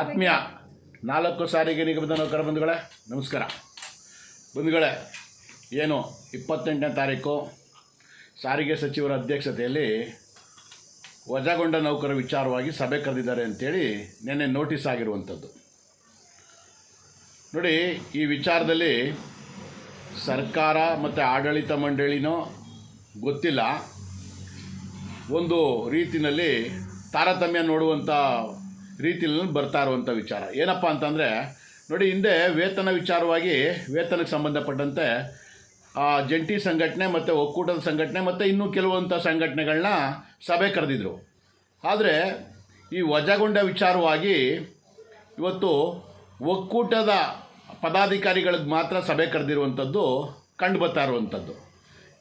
ಆತ್ಮೀಯ ನಾಲ್ಕು ಸಾರಿಗೆ ನಿಗಮದ ನೌಕರ ಬಂಧುಗಳೇ, ನಮಸ್ಕಾರ. ಬಂಧುಗಳೇ, ಏನು ಇಪ್ಪತ್ತೆಂಟನೇ ತಾರೀಕು, ಸಾರಿಗೆ ಸಚಿವರ ಅಧ್ಯಕ್ಷತೆಯಲ್ಲಿ ವಜಾಗೊಂಡ ನೌಕರ ವಿಚಾರವಾಗಿ ಸಭೆ ಕರೆದಿದ್ದಾರೆ ಅಂತೇಳಿ ನಿನ್ನೆ ನೋಟಿಸ್ ಆಗಿರುವಂಥದ್ದು. ನೋಡಿ, ಈ ವಿಚಾರದಲ್ಲಿ ಸರ್ಕಾರ ಮತ್ತು ಆಡಳಿತ ಮಂಡಳಿನೋ ಗೊತ್ತಿಲ್ಲ. ಒಂದು ರೀತಿಯಲ್ಲಿ ತಾರತಮ್ಯ ನೋಡುವಂಥ ರೀತಿಯಲ್ಲಿ ಬರ್ತಾ ಇರುವಂಥ ವಿಚಾರ. ಏನಪ್ಪ ಅಂತಂದರೆ ನೋಡಿ ಹಿಂದೆ ವೇತನ ವಿಚಾರವಾಗಿ ವೇತನಕ್ಕೆ ಸಂಬಂಧಪಟ್ಟಂತೆ ಆ, ಜಂಟಿ ಸಂಘಟನೆ ಮತ್ತು ಒಕ್ಕೂಟದ ಸಂಘಟನೆ ಮತ್ತು ಇನ್ನೂ ಕೆಲವಂಥ ಸಂಘಟನೆಗಳನ್ನ ಸಭೆ ಕರೆದಿದ್ರು. ಆದರೆ ಈ ವಜಾಗೊಂಡ ವಿಚಾರವಾಗಿ ಇವತ್ತು ಒಕ್ಕೂಟದ ಪದಾಧಿಕಾರಿಗಳಿಗೆ ಮಾತ್ರ ಸಭೆ ಕರೆದಿರುವಂಥದ್ದು ಕಂಡು ಬರ್ತಾ ಇರುವಂಥದ್ದು.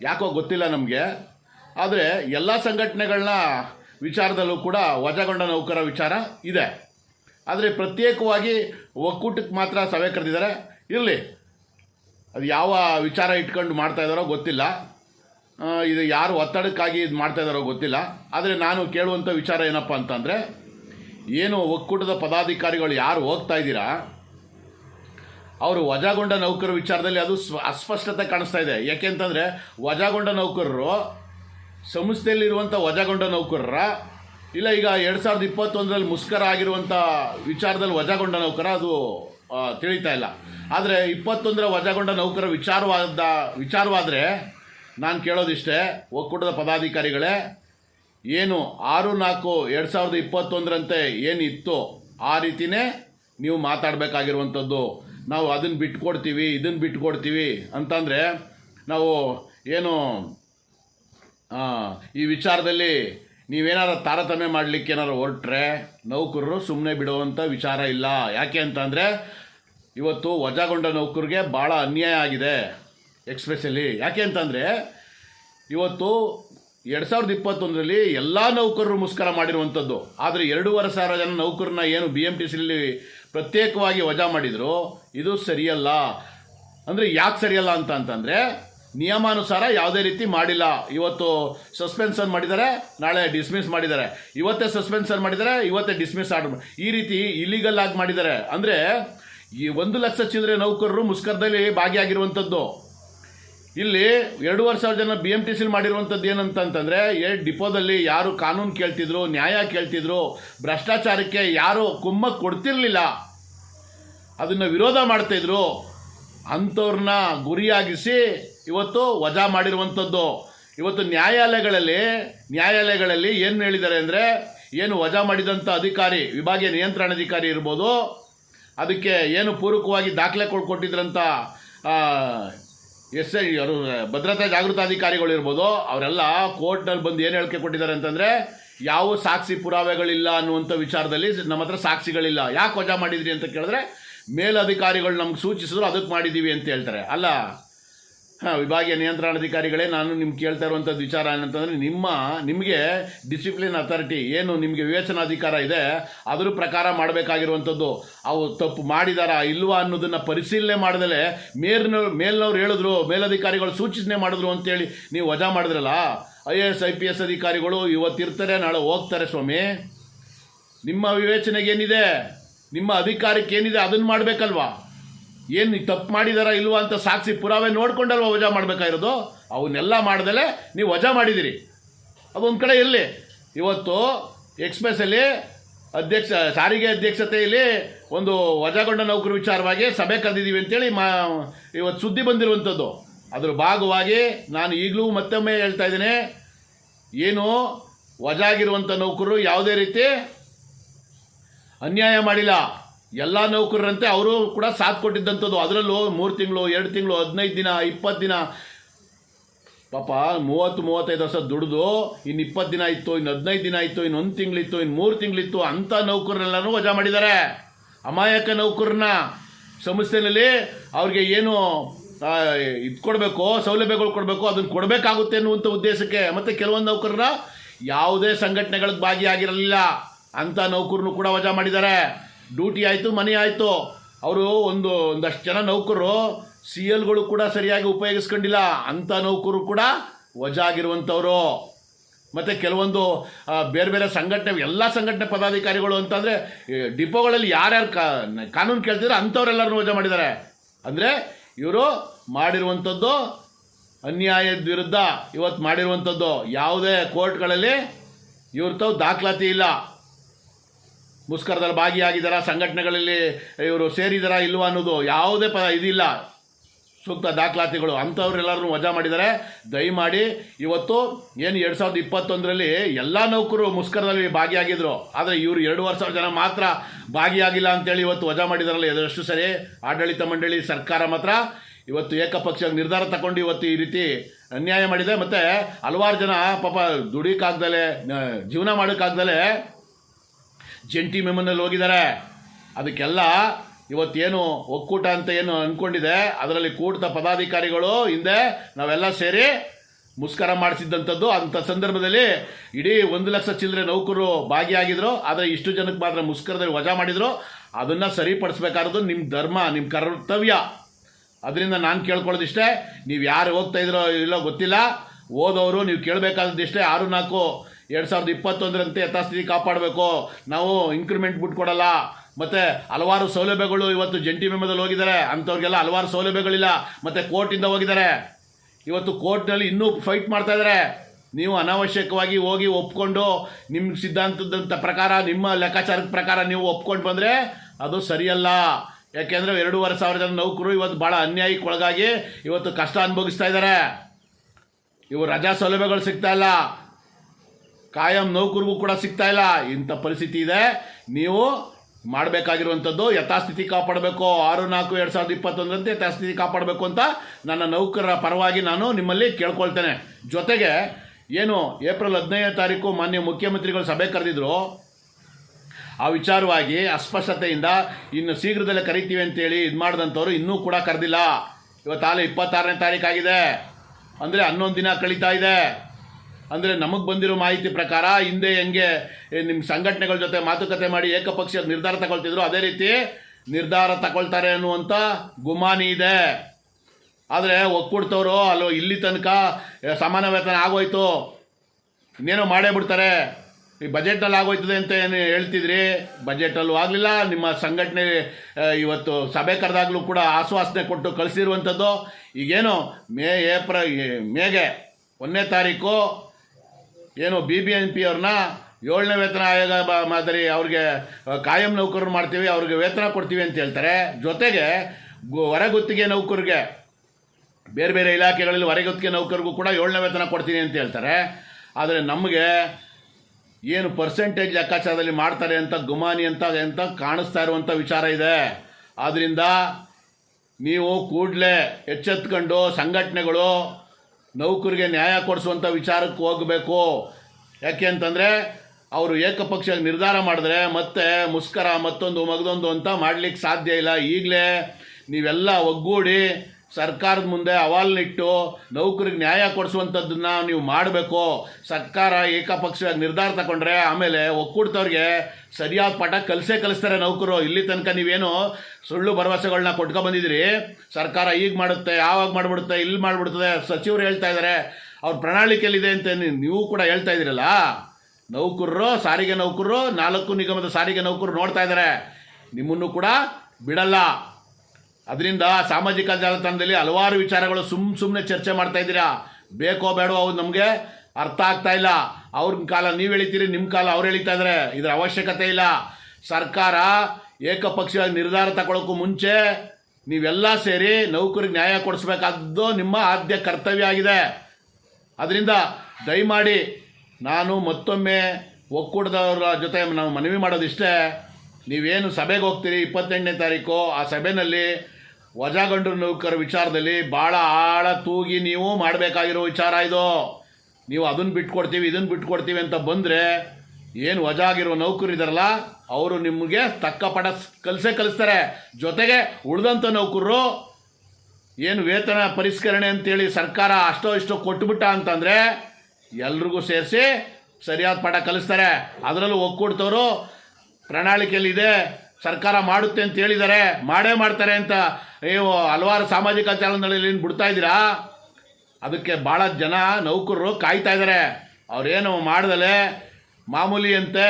ಯಾಕೋ ಗೊತ್ತಿಲ್ಲ ನಮಗೆ. ಆದರೆ ಎಲ್ಲ ಸಂಘಟನೆಗಳನ್ನ ವಿಚಾರದಲ್ಲೂ ಕೂಡ ವಜಾಗೊಂಡ ನೌಕರ ವಿಚಾರ ಇದೆ. ಆದರೆ ಪ್ರತ್ಯೇಕವಾಗಿ ಒಕ್ಕೂಟಕ್ಕೆ ಮಾತ್ರ ಸಭೆ ಕರೆದಿದ್ದಾರೆ. ಇರಲಿ, ಅದು ಯಾವ ವಿಚಾರ ಇಟ್ಕೊಂಡು ಮಾಡ್ತಾ ಇದ್ದಾರೋ ಗೊತ್ತಿಲ್ಲ. ಇದು ಯಾರು ಒತ್ತಡಕ್ಕಾಗಿ ಇದು ಮಾಡ್ತಾ ಇದ್ದಾರೋ ಗೊತ್ತಿಲ್ಲ. ಆದರೆ ನಾನು ಕೇಳುವಂಥ ವಿಚಾರ ಏನಪ್ಪ ಅಂತಂದರೆ, ಏನು ಒಕ್ಕೂಟದ ಪದಾಧಿಕಾರಿಗಳು ಯಾರು ಹೋಗ್ತಾ ಇದ್ದೀರಾ, ಅವರು ವಜಾಗೊಂಡ ನೌಕರ ವಿಚಾರದಲ್ಲಿ ಅದು ಸ್ವ, ಅಸ್ಪಷ್ಟತೆ ಕಾಣಿಸ್ತಾ ಇದೆ. ಯಾಕೆಂತಂದರೆ ವಜಾಗೊಂಡ ನೌಕರರು ಸಂಸ್ಥೆಯಲ್ಲಿರುವಂಥ ವಜಾಗೊಂಡ ನೌಕರರ, ಇಲ್ಲ ಈಗ ಎರಡು ಸಾವಿರದ ಇಪ್ಪತ್ತೊಂದರಲ್ಲಿ ಮುಸ್ಕರ ಆಗಿರುವಂಥ ವಿಚಾರದಲ್ಲಿ ವಜಾಗೊಂಡ ನೌಕರ ಅದು ತಿಳಿತಾ ಇಲ್ಲ. ಆದರೆ ಇಪ್ಪತ್ತೊಂದರ ವಜಾಗೊಂಡ ನೌಕರ ವಿಚಾರವಾದ, ವಿಚಾರವಾದರೆ ನಾನು ಕೇಳೋದಿಷ್ಟೇ, ಒಕ್ಕೂಟದ ಪದಾಧಿಕಾರಿಗಳೇ, ಏನು ಆರು ನಾಲ್ಕು ಎರಡು ಸಾವಿರದ ಇಪ್ಪತ್ತೊಂದರಂತೆ ಏನಿತ್ತು ಆ ರೀತಿನೇ ನೀವು ಮಾತಾಡಬೇಕಾಗಿರುವಂಥದ್ದು. ನಾವು ಅದನ್ನು ಬಿಟ್ಕೊಡ್ತೀವಿ ಇದನ್ನು ಬಿಟ್ಕೊಡ್ತೀವಿ ಅಂತಂದರೆ ನಾವು ಏನು ಈ ವಿಚಾರದಲ್ಲಿ ನೀವೇನಾದ್ರು ತಾರತಮ್ಯ ಮಾಡಲಿಕ್ಕೆ ಏನಾರು ಹೊರಟ್ರೆ ನೌಕರರು ಸುಮ್ಮನೆ ಬಿಡುವಂಥ ವಿಚಾರ ಇಲ್ಲ. ಯಾಕೆ ಅಂತಂದರೆ ಇವತ್ತು ವಜಾಗೊಂಡ ನೌಕರಿಗೆ ಭಾಳ ಅನ್ಯಾಯ ಆಗಿದೆ ಎಕ್ಸ್ಪ್ರೆಸ್ಸಲ್ಲಿ. ಯಾಕೆ ಅಂತಂದರೆ ಇವತ್ತು ಎರಡು ಸಾವಿರದ ಇಪ್ಪತ್ತೊಂದರಲ್ಲಿ ಎಲ್ಲ ನೌಕರರು ಮುಸ್ಕರ ಮಾಡಿರುವಂಥದ್ದು ಆದರೆ ಎರಡೂವರೆ ಸಾವಿರ ಜನ ನೌಕರನ್ನ ಏನು ಬಿ ಎಂ ಟಿ ಸಿಲಿ ಪ್ರತ್ಯೇಕವಾಗಿ ವಜಾ ಮಾಡಿದರು, ಇದು ಸರಿಯಲ್ಲ. ಅಂದರೆ ಯಾಕೆ ಸರಿಯಲ್ಲ ಅಂತ ಅಂತಂದರೆ ನಿಯಮಾನುಸಾರ ಯಾವುದೇ ರೀತಿ ಮಾಡಿಲ್ಲ. ಇವತ್ತು ಸಸ್ಪೆನ್ಷನ್ ಮಾಡಿದ್ದಾರೆ, ನಾಳೆ ಡಿಸ್ಮಿಸ್ ಮಾಡಿದ್ದಾರೆ. ಇವತ್ತೇ ಸಸ್ಪೆನ್ಷನ್ ಮಾಡಿದ್ದಾರೆ, ಇವತ್ತೇ ಡಿಸ್ಮಿಸ್ ಆರ್ಡರ್ ಈ ರೀತಿ ಇಲಿಗಲ್ ಆಗಿ ಮಾಡಿದ್ದಾರೆ. ಅಂದರೆ ಈ ಒಂದು ಲಕ್ಷ ಚಿಲ್ಲರೆ ನೌಕರರು ಮುಸ್ಕರ್ದಲ್ಲಿ ಭಾಗಿಯಾಗಿರುವಂಥದ್ದು ಇಲ್ಲಿ ಎರಡೂವರೆ ಸಾವಿರ ಜನ ಬಿ ಎಂ ಟಿ ಸಿಲ್ ಮಾಡಿರುವಂಥದ್ದು ಏನಂತಂತಂದರೆ, ಏ, ಡಿಪೋದಲ್ಲಿ ಯಾರು ಕಾನೂನು ಕೇಳ್ತಿದ್ರು, ನ್ಯಾಯ ಕೇಳ್ತಿದ್ರು, ಭ್ರಷ್ಟಾಚಾರಕ್ಕೆ ಯಾರು ಕುಮ್ಮ ಕೊಡ್ತಿರಲಿಲ್ಲ. ಅದನ್ನು ವಿರೋಧ ಮಾಡ್ತಾಯಿದ್ರು ಅಂಥವ್ರನ್ನ ಗುರಿಯಾಗಿಸಿ ಇವತ್ತು ವಜಾ ಮಾಡಿರುವಂಥದ್ದು. ಇವತ್ತು ನ್ಯಾಯಾಲಯಗಳಲ್ಲಿ ನ್ಯಾಯಾಲಯಗಳಲ್ಲಿ ಏನು ಹೇಳಿದ್ದಾರೆ ಅಂದರೆ, ಏನು ವಜಾ ಮಾಡಿದಂಥ ಅಧಿಕಾರಿ, ವಿಭಾಗೀಯ ನಿಯಂತ್ರಣಾಧಿಕಾರಿ ಇರ್ಬೋದು, ಅದಕ್ಕೆ ಏನು ಪೂರಕವಾಗಿ ದಾಖಲೆ ಕೊಟ್ಟಿದ್ರಂಥ ಎಸ್ ಐ ಅವರು, ಭದ್ರತಾ ಜಾಗೃತಾಧಿಕಾರಿಗಳು ಇರ್ಬೋದು, ಅವರೆಲ್ಲ ಕೋರ್ಟ್ನಲ್ಲಿ ಬಂದು ಏನು ಹೇಳಿಕೆ ಕೊಟ್ಟಿದ್ದಾರೆ ಅಂತಂದರೆ, ಯಾವ ಸಾಕ್ಷಿ ಪುರಾವೆಗಳಿಲ್ಲ ಅನ್ನುವಂಥ ವಿಚಾರದಲ್ಲಿ ನಮ್ಮ ಹತ್ರ ಸಾಕ್ಷಿಗಳಿಲ್ಲ. ಯಾಕೆ ವಜಾ ಮಾಡಿದ್ರಿ ಅಂತ ಕೇಳಿದ್ರೆ ಮೇಲಧಿಕಾರಿಗಳು ನಮ್ಗೆ ಸೂಚಿಸಿದ್ರು ಅದಕ್ಕೆ ಮಾಡಿದ್ದೀವಿ ಅಂತ ಹೇಳ್ತಾರೆ. ಅಲ್ಲ, ಹಾಂ, ವಿಭಾಗೀಯ ನಿಯಂತ್ರಣಾಧಿಕಾರಿಗಳೇ ನಾನು ನಿಮ್ಗೆ ಕೇಳ್ತಾ ಇರುವಂಥದ್ದು ವಿಚಾರ ಏನಂತಂದರೆ, ನಿಮ್ಮ, ನಿಮಗೆ ಡಿಸಿಪ್ಲಿನ್ ಅಥಾರಿಟಿ ಏನು ನಿಮಗೆ ವಿವೇಚನಾಧಿಕಾರ ಇದೆ, ಅದ್ರ ಪ್ರಕಾರ ಮಾಡಬೇಕಾಗಿರುವಂಥದ್ದು ಅವು ತಪ್ಪು ಮಾಡಿದಾರಾ ಇಲ್ವಾ ಅನ್ನೋದನ್ನು ಪರಿಶೀಲನೆ ಮಾಡ್ದಲೆ ಮೇಲ್ನವ್ರು ಮೇಲ್ನವ್ರು ಹೇಳಿದ್ರು, ಮೇಲಧಿಕಾರಿಗಳು ಸೂಚನೆ ಮಾಡಿದ್ರು ಅಂತೇಳಿ ನೀವು ವಜಾ ಮಾಡಿದ್ರಲ್ಲ, I A S, I P S ಅಧಿಕಾರಿಗಳು ಇವತ್ತಿರ್ತಾರೆ, ನಾಳೆ ಹೋಗ್ತಾರೆ ಸ್ವಾಮಿ. ನಿಮ್ಮ ವಿವೇಚನೆಗೆ ಏನಿದೆ ನಿಮ್ಮ ಅಧಿಕಾರಕ್ಕೆ ಏನಿದೆ ಅದನ್ನು ಮಾಡಬೇಕಲ್ವಾ? ಏನು ತಪ್ಪು ಮಾಡಿದಾರ ಇಲ್ವಾ ಅಂತ ಸಾಕ್ಷಿ ಪುರಾವೆ ನೋಡ್ಕೊಂಡಲ್ವ ವಜಾ ಮಾಡಬೇಕಾಗಿರೋದು ಅವನ್ನೆಲ್ಲ ಮಾಡಿದಲೆ ನೀವು ವಜಾ ಮಾಡಿದಿರಿ. ಅದೊಂದು ಕಡೆ ಇರಲಿ. ಇವತ್ತು ಎಕ್ಸ್ಪ್ರೆಸ್ಸಲ್ಲಿ ಅಧ್ಯಕ್ಷ, ಸಾರಿಗೆ ಅಧ್ಯಕ್ಷತೆಯಲ್ಲಿ ಒಂದು ವಜಾಗೊಂಡ ನೌಕರ ವಿಚಾರವಾಗಿ ಸಭೆ ಕರೆದಿದ್ದೀವಿ ಅಂತೇಳಿ ಮಾ, ಇವತ್ತು ಸುದ್ದಿ ಬಂದಿರುವಂಥದ್ದು. ಅದರ ಭಾಗವಾಗಿ ನಾನು ಈಗಲೂ ಮತ್ತೊಮ್ಮೆ ಹೇಳ್ತಾ ಇದ್ದೀನಿ. ಏನು ವಜಾಗಿರುವಂಥ ನೌಕರರು ಯಾವುದೇ ರೀತಿ ಅನ್ಯಾಯ ಮಾಡಿಲ್ಲ. ಎಲ್ಲ ನೌಕರರಂತೆ ಅವರು ಕೂಡ ಸಾಥ್ ಕೊಟ್ಟಿದ್ದಂಥದ್ದು. ಅದರಲ್ಲೂ ಮೂರು ತಿಂಗಳು, ಎರಡು ತಿಂಗಳು, ಹದಿನೈದು ದಿನ, ಇಪ್ಪತ್ತು ದಿನ. ಪಾಪ, ಮೂವತ್ತು, ಮೂವತ್ತೈದು ವರ್ಷ ದುಡಿದು, ಇನ್ನು ಇಪ್ಪತ್ತು ದಿನ ಇತ್ತು, ಇನ್ನು ಹದಿನೈದು ದಿನ ಇತ್ತು, ಇನ್ನು ಒಂದು ತಿಂಗಳಿತ್ತು ಇನ್ನು ಮೂರು ತಿಂಗಳಿತ್ತು ಅಂಥ ನೌಕರನ್ನೆಲ್ಲನೂ ವಜಾ ಮಾಡಿದ್ದಾರೆ. ಅಮಾಯಕ ನೌಕರನ್ನ ಸಂಸ್ಥೆಯಲ್ಲಿ ಅವ್ರಿಗೆ ಏನು ಇದು ಕೊಡಬೇಕು, ಸೌಲಭ್ಯಗಳು ಕೊಡಬೇಕು, ಅದನ್ನು ಕೊಡಬೇಕಾಗುತ್ತೆ ಅನ್ನುವಂಥ ಉದ್ದೇಶಕ್ಕೆ. ಮತ್ತು ಕೆಲವೊಂದು ನೌಕರರ ಯಾವುದೇ ಸಂಘಟನೆಗಳಿಗೆ ಭಾಗಿಯಾಗಿರಲಿಲ್ಲ. ಅಂಥ ನೌಕರನ್ನು ಕೂಡ ವಜಾ ಮಾಡಿದ್ದಾರೆ. ಡ್ಯೂಟಿ ಆಯಿತು, ಮನೆ ಆಯಿತು. ಅವರು ಒಂದು, ಒಂದಷ್ಟು ಜನ ನೌಕರರು ಸಿ ಎಲ್ಗಳು ಕೂಡ ಸರಿಯಾಗಿ ಉಪಯೋಗಿಸ್ಕೊಂಡಿಲ್ಲ. ಅಂಥ ನೌಕರು ಕೂಡ ವಜಾ ಆಗಿರುವಂಥವ್ರು ಮತ್ತು ಕೆಲವೊಂದು ಬೇರೆ ಬೇರೆ ಸಂಘಟನೆ, ಎಲ್ಲ ಸಂಘಟನೆ ಪದಾಧಿಕಾರಿಗಳು ಅಂತಂದರೆ ಡಿಪೋಗಳಲ್ಲಿ ಯಾರ್ಯಾರು ಕಾನೂನು ಕೇಳ್ತಿದ್ರೆ, ಅಂಥವ್ರೆಲ್ಲರನ್ನೂ ವಜಾ ಮಾಡಿದ್ದಾರೆ. ಅಂದರೆ ಇವರು ಮಾಡಿರುವಂಥದ್ದು ಅನ್ಯಾಯದ ವಿರುದ್ಧ. ಇವತ್ತು ಮಾಡಿರುವಂಥದ್ದು ಯಾವುದೇ ಕೋರ್ಟ್ಗಳಲ್ಲಿ ಇವ್ರ ತಾವು ದಾಖಲಾತಿ ಇಲ್ಲ. ಮುಷ್ಕರದಲ್ಲಿ ಭಾಗಿಯಾಗಿದ್ದಾರಾ ಸಂಘಟನೆಗಳಲ್ಲಿ ಇವರು ಸೇರಿದಾರಾ ಇಲ್ವ ಅನ್ನೋದು ಯಾವುದೇ ಪ ಇದಿಲ್ಲ. ಸೂಕ್ತ ದಾಖಲಾತಿಗಳು ಅಂಥವ್ರೆಲ್ಲರೂ ವಜಾ ಮಾಡಿದ್ದಾರೆ ದಯಮಾಡಿ ಇವತ್ತು ಏನು ಎರಡು ಸಾವಿರದ ಇಪ್ಪತ್ತೊಂದರಲ್ಲಿ ಎಲ್ಲ ನೌಕರರು ಮುಷ್ಕರದಲ್ಲಿ ಭಾಗಿಯಾಗಿದ್ರು. ಆದರೆ ಇವರು ಎರಡೂವರೆ ಸಾವಿರ ಜನ ಮಾತ್ರ ಭಾಗಿಯಾಗಿಲ್ಲ ಅಂತೇಳಿ ಇವತ್ತು ವಜಾ ಮಾಡಿದಾರಲ್ಲ, ಎದುರಷ್ಟು ಸರಿ. ಆಡಳಿತ ಮಂಡಳಿ, ಸರ್ಕಾರ ಮಾತ್ರ ಇವತ್ತು ಏಕಪಕ್ಷ ನಿರ್ಧಾರ ತಗೊಂಡು ಇವತ್ತು ಈ ರೀತಿ ಅನ್ಯಾಯ ಮಾಡಿದೆ. ಮತ್ತು ಹಲವಾರು ಜನ ಪಾಪ ದುಡಿಕಾಗ್ದಲೆ ಜೀವನ ಮಾಡೋಕ್ಕಾಗ್ದಲೆ ಜಂಟಿ ಮೆಮೊನಲ್ಲಿ ಹೋಗಿದ್ದಾರೆ. ಅದಕ್ಕೆಲ್ಲ ಇವತ್ತೇನು ಒಕ್ಕೂಟ ಅಂತ ಏನು ಅಂದ್ಕೊಂಡಿದೆ ಅದರಲ್ಲಿ ಕೂಡಿದ ಪದಾಧಿಕಾರಿಗಳು ಹಿಂದೆ ನಾವೆಲ್ಲ ಸೇರಿ ಮುಸ್ಕರ ಮಾಡಿಸಿದ್ದಂಥದ್ದು. ಅಂಥ ಸಂದರ್ಭದಲ್ಲಿ ಇಡೀ ಒಂದು ಲಕ್ಷ ಚಿಲ್ಲರೆ ನೌಕರರು ಭಾಗಿಯಾಗಿದ್ದರು ಆದರೆ ಇಷ್ಟು ಜನಕ್ಕೆ ಮಾತ್ರ ಮುಸ್ಕರದಲ್ಲಿ ವಜಾ ಮಾಡಿದರು. ಅದನ್ನು ಸರಿಪಡಿಸ್ಬೇಕಾದ್ರದ್ದು ನಿಮ್ಮ ಧರ್ಮ ನಿಮ್ಮ ಕರ್ತವ್ಯ. ಅದರಿಂದ ನಾನು ಕೇಳ್ಕೊಳ್ಳೋದಿಷ್ಟೇ, ನೀವು ಯಾರು ಹೋಗ್ತಾ ಇದ್ರೋ ಇಲ್ಲೋ ಗೊತ್ತಿಲ್ಲ. ಓದೋರು ನೀವು ಕೇಳಬೇಕಾದದ್ದಿಷ್ಟೇ ಆರು ನಾಲ್ಕು ಎರಡು ಸಾವಿರದ ಇಪ್ಪತ್ತೊಂದರಂತೆ ಯಥಾಸ್ಥಿತಿ ಕಾಪಾಡಬೇಕು. ನಾವು ಇಂಕ್ರಿಮೆಂಟ್ ಬಿಟ್ಕೊಡಲ್ಲ ಮತ್ತು ಹಲವಾರು ಸೌಲಭ್ಯಗಳು ಇವತ್ತು ಜಂಟಿ ಮೆಮದಲ್ಲಿ ಹೋಗಿದ್ದಾರೆ. ಅಂಥವ್ರಿಗೆಲ್ಲ ಹಲವಾರು ಸೌಲಭ್ಯಗಳಿಲ್ಲ. ಮತ್ತು ಕೋರ್ಟಿಂದ ಹೋಗಿದ್ದಾರೆ. ಇವತ್ತು ಕೋರ್ಟ್ನಲ್ಲಿ ಇನ್ನೂ ಫೈಟ್ ಮಾಡ್ತಾ ಇದ್ದಾರೆ. ನೀವು ಅನಾವಶ್ಯಕವಾಗಿ ಹೋಗಿ ಒಪ್ಕೊಂಡು ನಿಮ್ಮ ಸಿದ್ಧಾಂತದಂಥ ಪ್ರಕಾರ, ನಿಮ್ಮ ಲೆಕ್ಕಾಚಾರದ ಪ್ರಕಾರ ನೀವು ಒಪ್ಕೊಂಡು ಬಂದರೆ ಅದು ಸರಿಯಲ್ಲ. ಯಾಕೆಂದರೆ ಎರಡೂವರೆ ಸಾವಿರ ಜನ ನೌಕರು ಇವತ್ತು ಭಾಳ ಅನ್ಯಾಯಕ್ಕೆ ಒಳಗಾಗಿ ಇವತ್ತು ಕಷ್ಟ ಅನುಭವಿಸ್ತಾ ಇದ್ದಾರೆ. ಇವು ರಜಾ ಸೌಲಭ್ಯಗಳು ಸಿಗ್ತಾ ಇಲ್ಲ. ಕಾಯಂ ನೌಕರಿಗೂ ಕೂಡ ಸಿಗ್ತಾ ಇಲ್ಲ. ಇಂಥ ಪರಿಸ್ಥಿತಿ ಇದೆ. ನೀವು ಮಾಡಬೇಕಾಗಿರುವಂಥದ್ದು ಯಥಾಸ್ಥಿತಿ ಕಾಪಾಡಬೇಕು. ಆರು, ನಾಲ್ಕು, ಎರಡು ಸಾವಿರದ ಇಪ್ಪತ್ತೊಂದರಂತೆ ಯಥಾಸ್ಥಿತಿ ಕಾಪಾಡಬೇಕು ಅಂತ ನನ್ನ ನೌಕರರ ಪರವಾಗಿ ನಾನು ನಿಮ್ಮಲ್ಲಿ ಕೇಳ್ಕೊಳ್ತೇನೆ. ಜೊತೆಗೆ ಏನು ಏಪ್ರಿಲ್ ಹದಿನೈದನೇ ತಾರೀಕು ಮಾನ್ಯ ಮುಖ್ಯಮಂತ್ರಿಗಳು ಸಭೆ ಕರೆದಿದ್ರು. ಆ ವಿಚಾರವಾಗಿ ಅಸ್ಪಷ್ಟತೆಯಿಂದ ಇನ್ನು ಶೀಘ್ರದಲ್ಲೇ ಕರಿತೀವಿ ಅಂತೇಳಿ ಇದು ಮಾಡಿದಂಥವ್ರು ಇನ್ನೂ ಕೂಡ ಕರೆದಿಲ್ಲ. ಇವತ್ತು ಆಲೆ ಇಪ್ಪತ್ತಾರನೇ ತಾರೀಕಾಗಿದೆ ಅಂದರೆ ಹನ್ನೊಂದು ದಿನ ಕಳೀತಾ ಇದೆ. ಅಂದರೆ ನಮಗೆ ಬಂದಿರೋ ಮಾಹಿತಿ ಪ್ರಕಾರ ಹಿಂದೆ ಹೆಂಗೆ ನಿಮ್ಮ ಸಂಘಟನೆಗಳ ಜೊತೆ ಮಾತುಕತೆ ಮಾಡಿ ಏಕಪಕ್ಷೀಯ ನಿರ್ಧಾರ ತಗೊಳ್ತಿದ್ರು, ಅದೇ ರೀತಿ ನಿರ್ಧಾರ ತಗೊಳ್ತಾರೆ ಅನ್ನುವಂಥ ಗುಮಾನಿ ಇದೆ. ಆದರೆ ಒಕ್ಕೂಡ್ತವ್ರು ಅಲ್ಲೋ ಇಲ್ಲಿ ತನಕ ಸಮಾನ ವೇತನ ಆಗೋಯ್ತು, ಇನ್ನೇನೋ ಮಾಡೇ ಬಿಡ್ತಾರೆ, ಈ ಬಜೆಟ್ನಲ್ಲಿ ಆಗೋಯ್ತದೆ ಅಂತ ಏನು ಹೇಳ್ತಿದ್ರಿ? ಬಜೆಟಲ್ಲೂ ಆಗಲಿಲ್ಲ, ನಿಮ್ಮ ಸಂಘಟನೆ ಇವತ್ತು ಸಭೆ ಕರೆದಾಗಲೂ ಕೂಡ ಆಶ್ವಾಸನೆ ಕೊಟ್ಟು ಕಳಿಸಿರುವಂಥದ್ದು ಈಗೇನು ಮೇ, ಏಪ್ರಿಲ್ ಮೇಗೆ ಒಂದನೇ ತಾರೀಕು ಏನು ಬಿ ಬಿ ಎನ್ ಪಿ ಅವ್ರನ್ನ ಏಳನೇ ವೇತನ ಆಯೋಗ ಮಾದರಿ ಅವ್ರಿಗೆ ಕಾಯಂ ನೌಕರರು ಮಾಡ್ತೀವಿ, ಅವ್ರಿಗೆ ವೇತನ ಕೊಡ್ತೀವಿ ಅಂತ ಹೇಳ್ತಾರೆ. ಜೊತೆಗೆ ಹೊರಗುತ್ತಿಗೆ ನೌಕರಿಗೆ, ಬೇರೆ ಬೇರೆ ಇಲಾಖೆಗಳಲ್ಲಿ ಹೊರಗುತ್ತಿಗೆ ನೌಕರಿಗೂ ಕೂಡ ಏಳನೇ ವೇತನ ಕೊಡ್ತೀನಿ ಅಂತ ಹೇಳ್ತಾರೆ. ಆದರೆ ನಮಗೆ ಏನು ಪರ್ಸೆಂಟೇಜ್ ಲೆಕ್ಕಾಚಾರದಲ್ಲಿ ಮಾಡ್ತಾರೆ ಅಂತ, ಗುಮಾನಿ ಅಂತ ಅಂತ ಕಾಣಿಸ್ತಾ ಇರುವಂಥ ವಿಚಾರ ಇದೆ. ಆದ್ದರಿಂದ ನೀವು ಕೂಡಲೇ ಎಚ್ಚೆತ್ಕೊಂಡು ಸಂಘಟನೆಗಳು ನೌಕರಿಗೆ ನ್ಯಾಯ ಕೊಡಿಸುವಂಥ ವಿಚಾರಕ್ಕೆ ಹೋಗಬೇಕು. ಯಾಕೆ ಅಂತಂದರೆ, ಅವರು ಏಕಪಕ್ಷ ನಿರ್ಧಾರ ಮಾಡಿದ್ರೆ ಮತ್ತೆ ಮುಷ್ಕರ ಮತ್ತೊಂದು ಮಗದೊಂದು ಅಂತ ಮಾಡಲಿಕ್ಕೆ ಸಾಧ್ಯ ಇಲ್ಲ. ಈಗಲೇ ನೀವೆಲ್ಲ ಒಗ್ಗೂಡಿ ಸರ್ಕಾರದ ಮುಂದೆ ಅವಾಲ್ನಿಟ್ಟು ನೌಕರಿಗೆ ನ್ಯಾಯ ಕೊಡಿಸುವಂಥದ್ದನ್ನ ನೀವು ಮಾಡಬೇಕು. ಸರ್ಕಾರ ಏಕಪಕ್ಷ ನಿರ್ಧಾರ ತಗೊಂಡ್ರೆ ಆಮೇಲೆ ಒಕ್ಕೂಡ್ತವ್ರಿಗೆ ಸರಿಯಾದ ಪಾಠ ಕಲಿಸೇ ಕಲಿಸ್ತಾರೆ ನೌಕರು. ಇಲ್ಲಿ ತನಕ ನೀವೇನು ಸುಳ್ಳು ಭರವಸೆಗಳನ್ನ ಕೊಟ್ಕೊ ಬಂದಿದ್ದೀರಿ. ಸರ್ಕಾರ ಈಗ ಮಾಡುತ್ತೆ ಯಾವಾಗ ಮಾಡಿಬಿಡುತ್ತೆ, ಇಲ್ಲಿ ಮಾಡಿಬಿಡ್ತದೆ ಸಚಿವರು ಹೇಳ್ತಾ ಇದ್ದಾರೆ. ಅವ್ರ ಪ್ರಣಾಳಿಕೆಯಲ್ಲಿದೆ ಅಂತ ನೀವು ಕೂಡ ಹೇಳ್ತಾ ಇದ್ದೀರಲ್ಲ? ನೌಕರರು ಸಾರಿಗೆ ನೌಕರರು, ನಾಲ್ಕು ನಿಗಮದ ಸಾರಿಗೆ ನೌಕರು ನೋಡ್ತಾ ಇದ್ದಾರೆ. ನಿಮ್ಮನ್ನು ಕೂಡ ಬಿಡಲ್ಲ. ಅದರಿಂದ ಸಾಮಾಜಿಕ ಜಾಲತಾಣದಲ್ಲಿ ಹಲವಾರು ವಿಚಾರಗಳು ಸುಮ್ ಸುಮ್ಮನೆ ಚರ್ಚೆ ಮಾಡ್ತಾ ಇದ್ದೀರಾ? ಬೇಕೋ ಬೇಡೋ ಅವ್ರು ನಮಗೆ. ಅರ್ಥ ಆಗ್ತಾ ಇಲ್ಲ. ಅವ್ರ ಕಾಲ ನೀವು ಎಳಿತೀರಿ ನಿಮ್ಮ ಕಾಲ ಅವ್ರು ಎಳಿತಾ ಇದ್ರೆ. ಇದರ ಅವಶ್ಯಕತೆ ಇಲ್ಲ. ಸರ್ಕಾರ ಏಕಪಕ್ಷೀಯ ನಿರ್ಧಾರ ತಗೊಳ್ಳೋಕ್ಕೂ ಮುಂಚೆ ನೀವೆಲ್ಲ ಸೇರಿ ನೌಕರಿಗೆ ನ್ಯಾಯ ಕೊಡಿಸ್ಬೇಕಾದ್ದು ನಿಮ್ಮ ಆದ್ಯ ಕರ್ತವ್ಯ ಆಗಿದೆ. ಅದರಿಂದ ದಯಮಾಡಿ ನಾನು ಮತ್ತೊಮ್ಮೆ ಒಕ್ಕೂಟದವರ ಜೊತೆ ನಾವು ಮನವಿ ಮಾಡೋದಿಷ್ಟೇ. ನೀವೇನು ಸಭೆಗೆ ಹೋಗ್ತೀರಿ? ಇಪ್ಪತ್ತೆಂಟನೇ ತಾರೀಕು ಆ ಸಭೆಯಲ್ಲಿ ವಜಾಗಂಡು ನೌಕರ ವಿಚಾರದಲ್ಲಿ ಭಾಳ ಆಳ ತೂಗಿ ನೀವು ಮಾಡಬೇಕಾಗಿರೋ ವಿಚಾರ ಇದು. ನೀವು ಅದನ್ನು ಬಿಟ್ಕೊಡ್ತೀವಿ ಇದನ್ನು ಬಿಟ್ಕೊಡ್ತೀವಿ ಅಂತ ಬಂದರೆ ಏನು ವಜಾ ಆಗಿರೋ ನೌಕರು ಇದಾರಲ್ಲ, ಅವರು ನಿಮಗೆ ತಕ್ಕ ಪಡ ಕಲಿಸೇ ಕಲಿಸ್ತಾರೆ. ಜೊತೆಗೆ ಉಳಿದಂಥ ನೌಕರರು ಏನು ವೇತನ ಪರಿಷ್ಕರಣೆ ಅಂತೇಳಿ ಸರ್ಕಾರ ಅಷ್ಟೋ ಇಷ್ಟೋ ಕೊಟ್ಬಿಟ್ಟ ಅಂತಂದರೆ ಎಲ್ರಿಗೂ ಸೇರಿಸಿ ಸರಿಯಾದ ಪಾಠ ಕಲಿಸ್ತಾರೆ. ಅದರಲ್ಲೂ ಒಕ್ಕೂಡ್ತವರು ಪ್ರಣಾಳಿಕೆಯಲ್ಲಿದೆ ಸರ್ಕಾರ ಮಾಡುತ್ತೆ ಅಂತ ಹೇಳಿದ್ದಾರೆ ಮಾಡೇ ಮಾಡ್ತಾರೆ ಅಂತ ನೀವು ಹಲವಾರು ಸಾಮಾಜಿಕ ಜಾಲತಾಣಗಳಲ್ಲಿ ಬಿಡ್ತಾ ಇದ್ದೀರಾ? ಅದಕ್ಕೆ ಭಾಳ ಜನ ನೌಕರರು ಕಾಯ್ತಾ ಇದ್ದಾರೆ. ಅವರೇನು ಮಾಡಿದಲೆ ಮಾಮೂಲಿಯಂತೆ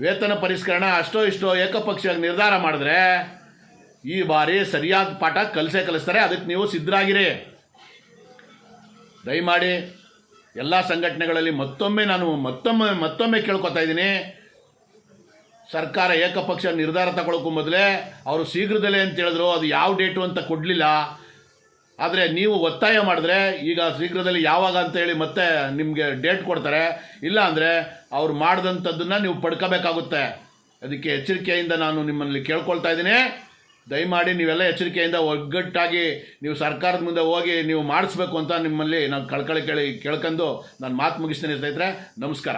ವೇತನ ಪರಿಷ್ಕರಣೆ ಅಷ್ಟೋ ಇಷ್ಟೋ ಏಕಪಕ್ಷವಾಗಿ ನಿರ್ಧಾರ ಮಾಡಿದ್ರೆ ಈ ಬಾರಿ ಸರಿಯಾದ ಪಾಠ ಕಲಿಸೇ ಕಲಿಸ್ತಾರೆ. ಅದಕ್ಕೆ ನೀವು ಸಿದ್ಧರಾಗಿರಿ. ದಯಮಾಡಿ ಎಲ್ಲ ಸಂಘಟನೆಗಳಲ್ಲಿ ಮತ್ತೊಮ್ಮೆ ನಾನು ಮತ್ತೊಮ್ಮೆ ಮತ್ತೊಮ್ಮೆ ಕೇಳ್ಕೊತಾ ಇದ್ದೀನಿ. ಸರ್ಕಾರ ಏಕಪಕ್ಷ ನಿರ್ಧಾರ ತಗೊಳ್ಳೋಕ್ಕೂ ಮೊದಲೇ ಅವರು ಶೀಘ್ರದಲ್ಲೇ ಅಂತ ಹೇಳಿದ್ರು, ಅದು ಯಾವ ಡೇಟು ಅಂತ ಕೊಡಲಿಲ್ಲ. ಆದರೆ ನೀವು ಒತ್ತಾಯ ಮಾಡಿದ್ರೆ ಈಗ ಶೀಘ್ರದಲ್ಲಿ ಯಾವಾಗ ಅಂತ ಹೇಳಿ ಮತ್ತೆ ನಿಮಗೆ ಡೇಟ್ ಕೊಡ್ತಾರೆ. ಇಲ್ಲ ಅಂದರೆ ಅವ್ರು ಮಾಡಿದಂಥದ್ದನ್ನು ನೀವು ಪಡ್ಕೋಬೇಕಾಗುತ್ತೆ. ಅದಕ್ಕೆ ಎಚ್ಚರಿಕೆಯಿಂದ ನಾನು ನಿಮ್ಮಲ್ಲಿ ಕೇಳ್ಕೊಳ್ತಾ ಇದ್ದೀನಿ. ದಯಮಾಡಿ ನೀವೆಲ್ಲ ಎಚ್ಚರಿಕೆಯಿಂದ ಒಗ್ಗಟ್ಟಾಗಿ ನೀವು ಸರ್ಕಾರದ ಮುಂದೆ ಹೋಗಿ ನೀವು ಮಾಡಿಸ್ಬೇಕು ಅಂತ ನಿಮ್ಮಲ್ಲಿ ನಾನು ಕಳ್ಕಳಿ ಕೇಳಿ ಕೇಳ್ಕೊಂಡು ನಾನು ಮಾತು ಮುಗಿಸ್ತೀನಿ ಸ್ನೇಹಿತರೆ. ನಮಸ್ಕಾರ.